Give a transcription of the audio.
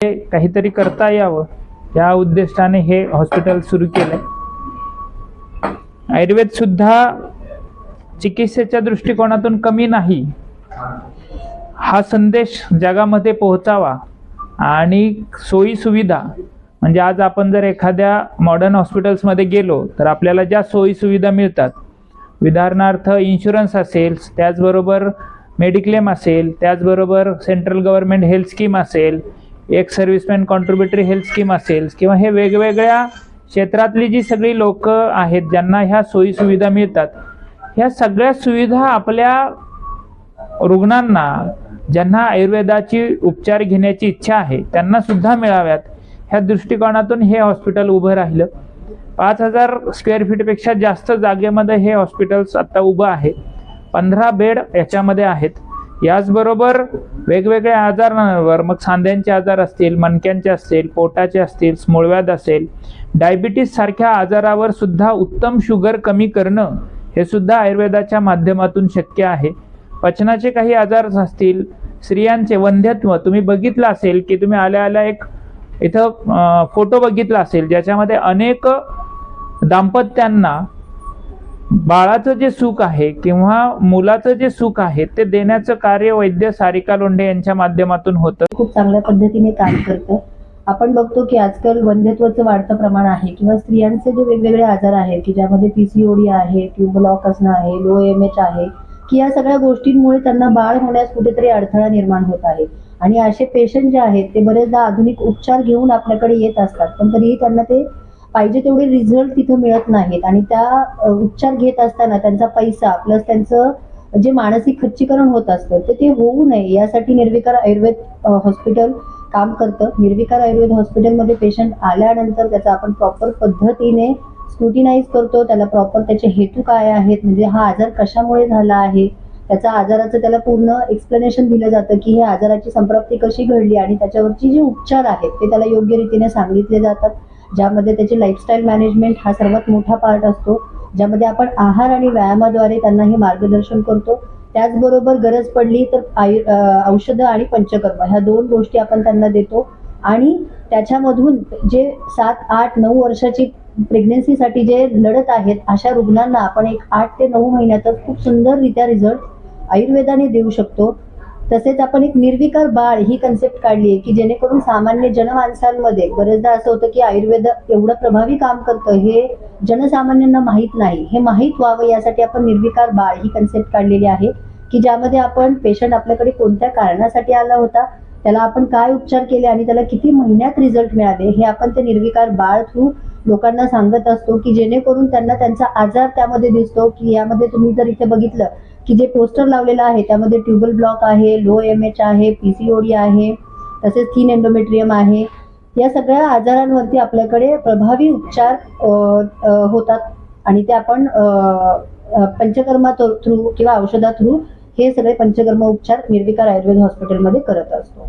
काहीतरी करता यावं. या उद्देशाने हे हॉस्पिटल सुरू केलं आयुर्वेद सुद्धा चिकित्सेच्या दृष्टिकोनातून कमी नाही. हा संदेश जगामध्ये पोहोचावा आणि सोयी सुविधा म्हणजे आज आपण जर एखाद्या मॉडर्न हॉस्पिटल्समध्ये गेलो तर आपल्याला ज्या सोयी सुविधा मिळतात उदाहरणार्थ इन्शुरन्स असेल त्याचबरोबर मेडिक्लेम असेल त्याचबरोबर सेंट्रल गव्हर्नमेंट हेल्थ स्कीम असेल एक सर्व्हिसमॅन कॉन्ट्रीब्युटरी हेल्थ स्कीम असेल किंवा हे वेगवेगळ्या क्षेत्रातली जी सगळी लोक आहेत ज्यांना ह्या सोयी सुविधा मिळतात ह्या सगळ्या सुविधा आपल्या रुग्णांना ज्यांना आयुर्वेदाची उपचार घेण्याची इच्छा आहे त्यांना सुद्धा मिळाव्यात. ह्या दृष्टिकोनातून हे हॉस्पिटल उभं राहिलं. पाच हजार स्क्वेअर फीटपेक्षा जास्त जागेमध्ये हे हॉस्पिटल्स आत्ता उभं आहे. पंधरा बेड याच्यामध्ये आहेत. याचबरोबर वेगवेगळ्या आजारांवर मग सांध्यांचे आजार असतील मणक्यांचे असतील पोटाचे असतील स्मूळव्याध असेल डायबिटीस सारख्या आजारावर सुद्धा उत्तम शुगर कमी करणं हे सुद्धा आयुर्वेदाच्या माध्यमातून शक्य आहे. पचनाचे काही आजार असतील स्त्रियांचे वंध्यत्व तुम्ही बघितलं असेल की तुम्ही आल्या आल्या एक इथं फोटो बघितला असेल ज्याच्यामध्ये अनेक दाम्पत्यांना बाळाचं जे सुख आहे किंवा मुलाचं जे सुख आहे ते देण्याचं कार्य वैद्य सारिका लोंढे यांच्या माध्यमातून होतं. खूप चांगल्या पद्धतीने काम करतं. आपण बघतो की आजकाल वंध्यत्वाचं वाढतं प्रमाण आहे किंवा स्त्रियांचे जे वेगवेगळे आजार आहेत की ज्यामध्ये पीसीओडी आहे ट्यूब ब्लॉक असणं आहे लो एम एच आहे की या सगळ्या गोष्टींमुळे त्यांना बाळ होण्यास कुठेतरी अडथळा निर्माण होत आहे. आणि असे पेशंट जे आहेत ते बरेचदा आधुनिक उपचार घेऊन आपल्याकडे येत असतात पण तरीही त्यांना ते पाहिजे तेवढे रिझल्ट तिथं मिळत नाहीत. आणि त्या उपचार घेत असताना त्यांचा पैसा प्लस त्यांचं जे मानसिक खच्चीकरण होत असतं तर ते होऊ नये. यासाठी निर्विकार आयुर्वेद हॉस्पिटल काम करतं. निर्विकार आयुर्वेद हॉस्पिटलमध्ये पेशंट आल्यानंतर त्याचा आपण प्रॉपर पद्धतीने स्क्रुटिनाइज करतो. त्याला प्रॉपर त्याचे हेतू काय आहेत? म्हणजे हा आजार कशामुळे झाला आहे? त्याचा आजाराचं त्याला पूर्ण एक्सप्लेनेशन दिलं जातं की हे आजाराची संप्राप्ती कशी घडली आणि त्याच्यावरची जे उपचार आहेत ते त्याला योग्य रीतीने सांगितले जातात. ज्यामध्ये त्याची लाईफस्टाईल मॅनेजमेंट हा सर्वात मोठा पार्ट असतो. ज्यामध्ये आपण आहार आणि व्यायामाद्वारे त्यांना हे मार्गदर्शन करतो. त्याचबरोबर गरज पडली तर आयु औषधं आणि पंचकर्म ह्या दोन गोष्टी आपण त्यांना देतो. आणि त्याच्यामधून जे सात आठ नऊ वर्षाची प्रेग्नेन्सीसाठी जे लढत आहेत अशा रुग्णांना आपण एक आठ ते नऊ महिन्यातच खूप सुंदररित्या रिझल्ट आयुर्वेदाने देऊ शकतो. तसेच आपण एक निर्विकार बाळ ही कन्सेप्ट काढली आहे की जेणेकरून सामान्य जनमानसांमध्ये बरेचदा असं होतं की आयुर्वेद एवढं प्रभावी काम करतं हे जनसामान्यांना माहीत नाही. हे माहीत व्हावं यासाठी आपण निर्विकार बाळ ही कन्सेप्ट काढलेली आहे की ज्यामध्ये आपण पेशंट आपल्याकडे कोणत्या कारणासाठी आला होता त्याला आपण काय उपचार केले आणि त्याला किती महिन्यात रिझल्ट मिळाले हे आपण ते निर्विकार बाळ थ्रू लोकांना सांगत असतो की जेणेकरून त्यांना त्यांचा आजार त्यामध्ये दिसतो की यामध्ये तुम्ही जर इथे बघितलं की जे पोस्टर लावलेलं आहे त्यामध्ये ट्युबल ब्लॉक आहे लो एम एच आहे पीसीओडी आहे तसेच थीन एन्डोमेट्रियम आहे. या सगळ्या आजारांवरती आपल्याकडे प्रभावी उपचार होतात आणि ते आपण पंचकर्मा थ्रू किंवा औषधा थ्रू हे सगळे पंचकर्म उपचार निर्विकार आयुर्वेद हॉस्पिटलमध्ये करत असतो.